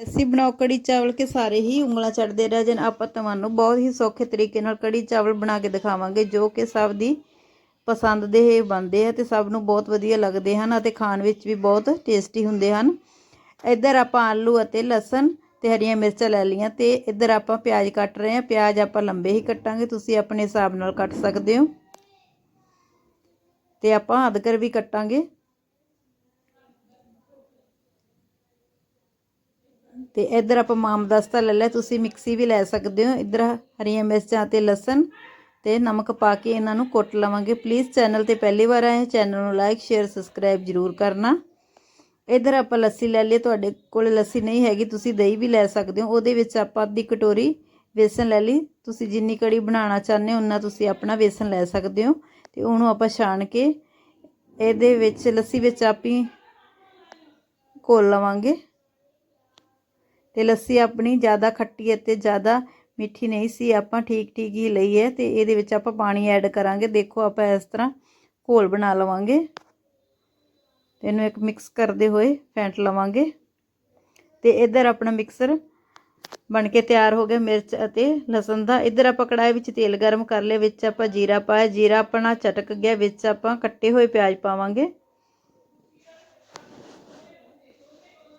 ਅਸੀਂ ਬਣਾਓ ਕੜੀ ਚਾਵਲ ਕੇ ਸਾਰੇ ਹੀ ਉਂਗਲਾਂ ਚੜਦੇ ਰਹਿ ਜਾਣ। ਆਪਾਂ ਤੁਹਾਨੂੰ ਬਹੁਤ ਹੀ ਸੌਖੇ ਤਰੀਕੇ ਨਾਲ ਕੜੀ ਚਾਵਲ ਬਣਾ ਕੇ ਦਿਖਾਵਾਂਗੇ, ਜੋ ਕਿ ਸਭ ਦੀ ਪਸੰਦ ਦੇ ਬਣਦੇ ਆ ਤੇ ਸਭ ਨੂੰ ਬਹੁਤ ਵਧੀਆ ਲੱਗਦੇ ਹਨ ਅਤੇ ਖਾਣ ਵਿੱਚ ਵੀ ਬਹੁਤ ਟੇਸਟੀ ਹੁੰਦੇ ਹਨ। ਇੱਧਰ ਆਪਾਂ ਆਲੂ ਅਤੇ ਲਸਣ ਤੇ ਹਰੀਆਂ ਮਿਰਚਾਂ ਲੈ ਲਈਆਂ ਤੇ ਇੱਧਰ ਆਪਾਂ ਪਿਆਜ਼ ਕੱਟ ਰਹੇ ਹਾਂ। ਪਿਆਜ਼ ਆਪਾਂ ਲੰਬੇ ਹੀ ਕੱਟਾਂਗੇ, ਤੁਸੀਂ ਆਪਣੇ ਹਿਸਾਬ ਨਾਲ ਕੱਟ ਸਕਦੇ ਹੋ। ਤੇ ਆਪਾਂ ਅਦਕਰ ਵੀ ਕੱਟਾਂਗੇ। ਤੇ ਇੱਧਰ ਆਪਾਂ ਮਾਮਦਸਤਾ ਲੈ ਲਿਆ ਤੁਸੀਂ ਮਿਕਸੀ ਵੀ ਲੈ ਸਕਦੇ ਹੋ। ਇੱਧਰ ਹਰੀਆਂ ਮਿਰਚਾਂ ਤੇ ਲਸਣ ਤੇ ਨਮਕ ਪਾ ਕੇ ਇਹਨਾਂ ਨੂੰ ਕੁੱਟ ਲਵਾਂਗੇ। ਪਲੀਜ਼ ਚੈਨਲ ਤੇ ਪਹਿਲੀ ਵਾਰ ਆਏ ਚੈਨਲ ਨੂੰ ਲਾਈਕ ਸ਼ੇਅਰ ਸਬਸਕ੍ਰਾਈਬ ਜ਼ਰੂਰ ਕਰਨਾ। ਇੱਧਰ ਆਪਾਂ ਲੱਸੀ ਲੈ ਲਈ ਤੁਹਾਡੇ ਕੋਲ ਲੱਸੀ ਨਹੀਂ ਹੈਗੀ, ਤੁਸੀਂ ਦਹੀਂ ਵੀ ਲੈ ਸਕਦੇ ਹੋ। ਉਹਦੇ ਵਿੱਚ ਆਪਾਂ ਅੱਧੀ ਕਟੋਰੀ ਵੇਸਣ ਲੈ ਲਈ। ਤੁਸੀਂ ਜਿੰਨੀ ਕੜੀ ਬਣਾਉਣਾ ਚਾਹੁੰਦੇ ਹੋ, ਉਨਾ ਤੁਸੀਂ ਆਪਣਾ ਵੇਸਣ ਲੈ ਸਕਦੇ ਹੋ। ਤੇ ਉਹਨੂੰ ਆਪਾਂ ਛਾਣ ਕੇ ਇਹਦੇ ਵਿੱਚ, ਲੱਸੀ ਵਿੱਚ ਆਪੀ ਘੋਲ ਲਵਾਂਗੇ। ਤੇ ਲੱਸੀ ਆਪਣੀ ਜ਼ਿਆਦਾ ਖੱਟੀ ਅਤੇ ਜ਼ਿਆਦਾ ਮਿੱਠੀ ਨਹੀਂ ਸੀ, ਆਪਾਂ ਠੀਕ ਠੀਕ ਹੀ ਲਈ ਹੈ ਤੇ ਇਹਦੇ ਵਿੱਚ ਆਪਾਂ ਪਾਣੀ ਐਡ ਕਰਾਂਗੇ। ਦੇਖੋ ਆਪਾਂ ਇਸ ਤਰ੍ਹਾਂ ਘੋਲ ਬਣਾ ਲਵਾਂਗੇ। ਤੇ ਇਹਨੂੰ ਇੱਕ ਮਿਕਸ ਕਰਦੇ ਹੋਏ ਫੈਂਟ ਲਵਾਂਗੇ। ਤੇ ਇੱਧਰ ਆਪਣਾ ਮਿਕਸਰ ਬਣ ਕੇ ਤਿਆਰ ਹੋ ਗਿਆ ਮਿਰਚ ਅਤੇ ਲਸਣ ਦਾ। ਇੱਧਰ ਆਪਾਂ ਕੜਾਈ ਵਿੱਚ ਤੇਲ ਗਰਮ ਕਰ ਲਿਆ, ਵਿੱਚ ਆਪਾਂ ਜੀਰਾ ਪਾਇਆ। ਜੀਰਾ ਆਪਣਾ ਚਟਕ ਗਿਆ, ਵਿੱਚ ਆਪਾਂ ਕੱਟੇ ਹੋਏ ਪਿਆਜ਼ ਪਾਵਾਂਗੇ।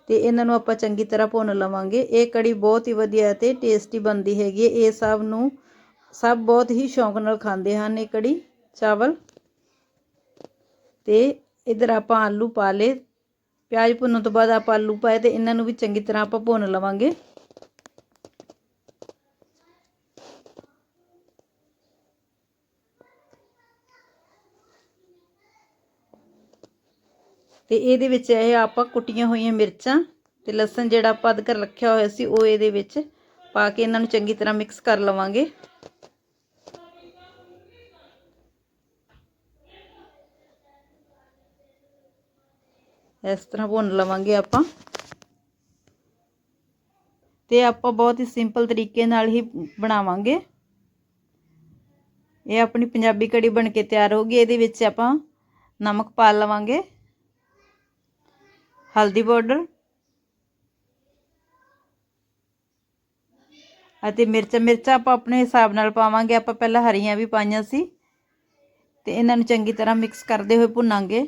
ਤੇ ਇਹਨਾਂ ਨੂੰ ਆਪਾਂ ਚੰਗੀ ਤਰ੍ਹਾਂ ਭੁੰਨ ਲਵਾਂਗੇ। ਇਹ ਕੜੀ ਬਹੁਤ ਹੀ ਵਧੀਆ ਤੇ ਟੇਸਟੀ ਬਣਦੀ ਹੈਗੀ ਹੈ। ਇਹ ਸਭ ਨੂੰ ਸਭ ਬਹੁਤ ਹੀ ਸ਼ੌਂਕ ਨਾਲ ਖਾਂਦੇ ਹਨ ਇਹ ਕੜੀ, ਚਾਵਲ। ਤੇ ਇਧਰ ਆਪਾਂ ਆਲੂ ਪਾ ਲਏ। ਪਿਆਜ਼ ਭੁੰਨਣ ਤੋਂ ਬਾਅਦ ਆਪਾਂ ਆਲੂ ਪਾਏ ਤੇ ਇਹਨਾਂ ਨੂੰ ਵੀ ਚੰਗੀ ਤਰ੍ਹਾਂ ਆਪਾਂ ਭੁੰਨ ਲਵਾਂਗੇ। ਤੇ ਇਹਦੇ ਵਿੱਚ ਇਹ ਆਪਾਂ ਕੁੱਟੀਆਂ ਹੋਈਆਂ ਮਿਰਚਾਂ ਤੇ ਲਸਣ ਜਿਹੜਾ ਆਪਾਂ ਅਦਕਰ ਰੱਖਿਆ ਹੋਇਆ ਸੀ, ਉਹ ਇਹਦੇ ਵਿੱਚ ਪਾ ਕੇ ਇਹਨਾਂ ਨੂੰ ਚੰਗੀ ਤਰ੍ਹਾਂ ਮਿਕਸ ਕਰ ਲਵਾਂਗੇ। ਇਸ ਤਰ੍ਹਾਂ ਭੁੰਨ ਲਵਾਂਗੇ ਆਪਾਂ। ਤੇ ਆਪਾਂ ਬਹੁਤ ਹੀ ਸਿੰਪਲ ਤਰੀਕੇ ਨਾਲ ਹੀ ਬਣਾਵਾਂਗੇ। ਇਹ ਆਪਣੀ ਪੰਜਾਬੀ ਕੜੀ ਬਣ ਕੇ ਤਿਆਰ ਹੋ ਗਈ, ਇਹਦੇ ਵਿੱਚ ਆਪਾਂ ਨਮਕ ਪਾ ਲਵਾਂਗੇ। ਹਲਦੀ ਪਾਊਡਰ ਅਤੇ ਮਿਰਚ, ਮਿਰਚਾਂ ਆਪਾਂ ਆਪਣੇ ਹਿਸਾਬ ਨਾਲ ਪਾਵਾਂਗੇ। ਆਪਾਂ ਪਹਿਲਾਂ ਹਰੀਆਂ ਵੀ ਪਾਈਆਂ ਸੀ ਤੇ ਇਹਨਾਂ ਨੂੰ ਚੰਗੀ ਤਰ੍ਹਾਂ ਮਿਕਸ ਕਰਦੇ ਹੋਏ ਭੁੰਨਾਂਗੇ।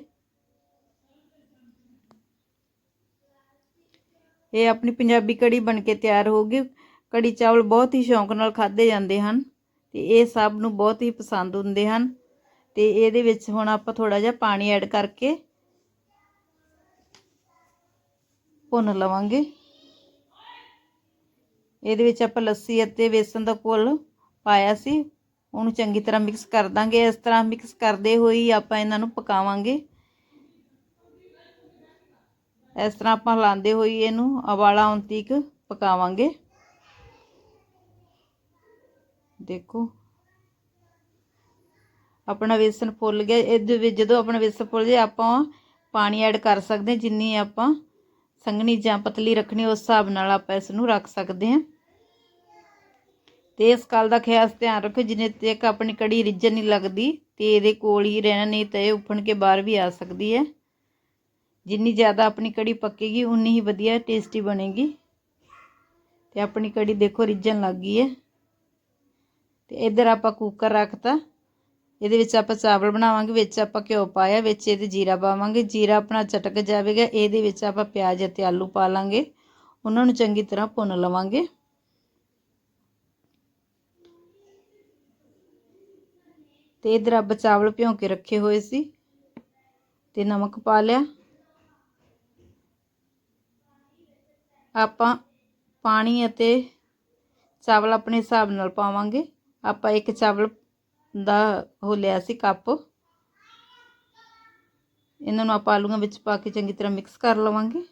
ਇਹ ਆਪਣੀ ਪੰਜਾਬੀ ਕੜੀ ਬਣ ਕੇ ਤਿਆਰ ਹੋ ਗਈ। ਕੜੀ ਚਾਵਲ ਬਹੁਤ ਹੀ ਸ਼ੌਂਕ ਨਾਲ ਖਾਦੇ ਜਾਂਦੇ ਹਨ ਤੇ ਇਹ ਸਭ ਨੂੰ ਬਹੁਤ ਹੀ ਪਸੰਦ ਹੁੰਦੇ ਹਨ। ਤੇ ਇਹਦੇ ਵਿੱਚ ਹੁਣ ਆਪਾਂ ਥੋੜਾ ਜਿਹਾ ਪਾਣੀ ਐਡ ਕਰਕੇ ਭੁੰਨ ਲਵਾਂਗੇ। ਇਹਦੇ ਵਿੱਚ ਆਪਾਂ ਲੱਸੀ ਅਤੇ ਵੇਸਣ ਦਾ ਘੋਲ ਪਾਇਆ ਸੀ। ਉਹਨੂੰ ਚੰਗੀ ਤਰ੍ਹਾਂ ਮਿਕਸ ਕਰ ਦਾਂਗੇ। ਇਸ ਤਰ੍ਹਾਂ ਮਿਕਸ ਕਰਦੇ ਹੋਈ ਆਪਾਂ ਇਹਨਾਂ ਨੂੰ ਪਕਾਵਾਂਗੇ। ਇਸ ਤਰ੍ਹਾਂ ਆਪਾਂ ਹਿਲਾਉਂਦੇ ਹੋਈ ਇਹਨੂੰ ਉਬਾਲਾ ਆਉਣ ਤੀਕ ਪਕਾਵਾਂਗੇ। ਦੇਖੋ। ਆਪਣਾ ਵੇਸਣ ਫੁੱਲ ਗਿਆ। ਇਹਦੇ ਵਿੱਚ ਜਦੋਂ ਆਪਣਾ ਵੇਸਣ ਫੁੱਲ ਜਾਏ ਆਪਾਂ ਪਾਣੀ ਐਡ ਕਰ ਸਕਦੇ ਜਿੰਨੀ ਆਪਾਂ ਸੰਘਣੀ ਜਾਂ ਪਤਲੀ ਰੱਖਣੀ ਉਸ ਹਿਸਾਬ ਨਾਲ ਆਪਾਂ ਇਸ ਨੂੰ ਰੱਖ ਸਕਦੇ ਹਾਂ। ਤੇ ਇਸ ਗੱਲ ਦਾ ਖਾਸ ਧਿਆਨ ਰੱਖੋ, ਜਿੰਨੇ ਤੱਕ ਆਪਣੀ ਕੜੀ ਰਿੱਝਣ ਨਹੀਂ ਲੱਗਦੀ, ਤੇ ਇਹਦੇ ਕੋਲ ਹੀ ਰਹਿਣਾ ਨਹੀਂ ਤਾਂ ਇਹ ਉਫਣ ਕੇ ਬਾਹਰ ਵੀ ਆ ਸਕਦੀ ਹੈ। ਜਿੰਨੀ ਜ਼ਿਆਦਾ ਆਪਣੀ ਕੜੀ ਪੱਕੇਗੀ, ਉਨੀ ਹੀ ਵਧੀਆ ਟੇਸਟੀ ਬਣੇਗੀ। ਤੇ ਆਪਣੀ ਕੜੀ ਦੇਖੋ ਰਿੱਝਣ ਲੱਗ ਗਈ ਹੈ। ਤੇ ਇੱਧਰ ਆਪਾਂ ਕੁੱਕਰ ਰੱਖਤਾ। ਇਹਦੇ ਵਿੱਚ ਆਪਾਂ ਚਾਵਲ ਬਣਾਵਾਂਗੇ, ਵਿੱਚ ਆਪਾਂ ਘਿਓ ਪਾਇਆ, ਵਿੱਚ ਇਹਦੇ ਜੀਰਾ ਪਾਵਾਂਗੇ। ਜੀਰਾ ਆਪਣਾ ਚਟਕ ਜਾਵੇਗਾ, ਇਹਦੇ ਵਿੱਚ ਆਪਾਂ ਪਿਆਜ਼ ਅਤੇ ਆਲੂ ਪਾ ਲਾਂਗੇ। ਉਹਨਾਂ ਨੂੰ ਚੰਗੀ ਤਰ੍ਹਾਂ ਭੁੰਨ ਲਵਾਂਗੇ। ਤੇ ਇਧਰ ਆਪਾਂ ਚਾਵਲ ਭਿਉਂ ਕੇ ਰੱਖੇ ਹੋਏ ਸੀ ਤੇ ਨਮਕ ਪਾ ਲਿਆ। ਆਪਾਂ ਪਾਣੀ ਅਤੇ ਚਾਵਲ ਆਪਣੇ ਹਿਸਾਬ ਨਾਲ ਪਾਵਾਂਗੇ। ਆਪਾਂ ਇੱਕ ਚਾਵਲ ਦਾ ਉਹ ਲਿਆ ਸੀ ਕੱਪ। ਇਹਨਾਂ ਨੂੰ ਆਪਾਂ ਆਲੂਆਂ ਵਿੱਚ ਪਾ ਕੇ ਚੰਗੀ ਤਰ੍ਹਾਂ ਮਿਕਸ ਕਰ ਲਵਾਂਗੇ।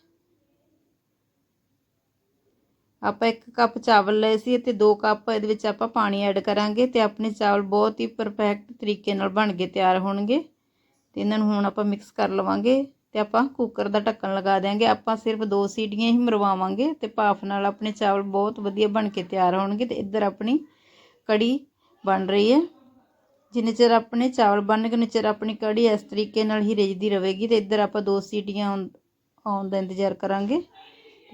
ਆਪਾਂ ਇੱਕ ਕੱਪ ਚਾਵਲ ਲਏ ਸੀ ਤੇ ਦੋ ਕੱਪ ਇਹਦੇ ਵਿੱਚ ਆਪਾਂ ਪਾਣੀ ਐਡ ਕਰਾਂਗੇ ਤੇ ਆਪਣੇ ਚਾਵਲ ਬਹੁਤ ਹੀ ਪਰਫੈਕਟ ਤਰੀਕੇ ਨਾਲ ਬਣ ਕੇ ਤਿਆਰ ਹੋਣਗੇ। ਤੇ ਇਹਨਾਂ ਨੂੰ ਹੁਣ ਆਪਾਂ ਮਿਕਸ ਕਰ ਲਵਾਂਗੇ ਤੇ ਆਪਾਂ ਕੁੱਕਰ ਦਾ ਢੱਕਣ ਲਗਾ ਦੇਾਂਗੇ ਆਪਾਂ ਸਿਰਫ ਦੋ ਸੀਟੀਆਂ ਹੀ ਮਰਵਾਵਾਂਗੇ ਤੇ ਭਾਫ ਨਾਲ ਆਪਣੇ ਚਾਵਲ ਬਹੁਤ ਵਧੀਆ ਬਣ ਕੇ ਤਿਆਰ ਹੋਣਗੇ ਤੇ ਇੱਧਰ ਆਪਣੀ ਕੜੀ ਬਣ ਰਹੀ ਹੈ। ਜਿੰਨੇ ਚਿਰ ਆਪਣੇ ਚਾਵਲ ਬਣਨਗੇ, ਉਨੇ ਚਿਰ ਆਪਣੀ ਕੜੀ ਇਸ ਤਰੀਕੇ ਨਾਲ ਹੀ ਰਿੱਝਦੀ ਰਹੇਗੀ ਤੇ ਇੱਧਰ ਆਪਾਂ ਦੋ ਸੀਟੀਆਂ ਆਉਣ ਦਾ ਇੰਤਜ਼ਾਰ ਕਰਾਂਗੇ।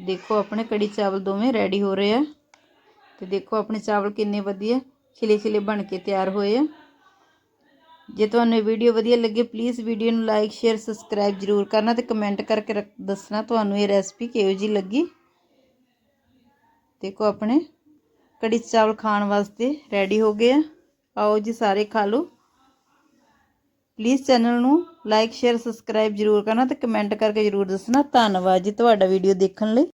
ਦੇਖੋ ਆਪਣੇ ਕੜੀ ਚਾਵਲ ਦੋਵੇਂ ਰੈਡੀ ਹੋ ਰਹੇ ਆ ਤੇ ਦੇਖੋ ਆਪਣੇ ਚਾਵਲ ਕਿੰਨੇ ਵਧੀਆ ਖਿਲੇ ਖਿਲੇ ਬਣ ਕੇ ਤਿਆਰ ਹੋਏ ਆ। ਜੇ ਤੁਹਾਨੂੰ ਇਹ ਵੀਡੀਓ ਵਧੀਆ ਲੱਗੇ ਪਲੀਜ਼ ਵੀਡੀਓ ਨੂੰ ਲਾਈਕ ਸ਼ੇਅਰ ਸਬਸਕ੍ਰਾਈਬ ਜ਼ਰੂਰ ਕਰਨਾ ਤੇ ਕਮੈਂਟ ਕਰਕੇ ਰੱਖ- ਦੱਸਣਾ ਤੁਹਾਨੂੰ ਇਹ ਰੈਸਪੀ ਕਿਹੋ ਜੀ ਲੱਗੀ। ਦੇਖੋ ਆਪਣੇ ਕੜੀ ਚਾਵਲ ਖਾਣ ਵਾਸਤੇ ਰੈਡੀ ਹੋ ਗਏ ਆ। ਆਓ ਜੀ ਸਾਰੇ ਖਾ ਲਓ। ਪਲੀਜ਼ ਚੈਨਲ ਨੂੰ ਲਾਈਕ ਸ਼ੇਅਰ ਸਬਸਕ੍ਰਾਈਬ ਜ਼ਰੂਰ ਕਰਨਾ ਤੇ ਕਮੈਂਟ ਕਰਕੇ ਜ਼ਰੂਰ ਦੱਸਣਾ। ਧੰਨਵਾਦ ਜੀ ਤੁਹਾਡਾ ਵੀਡੀਓ ਦੇਖਣ ਲਈ।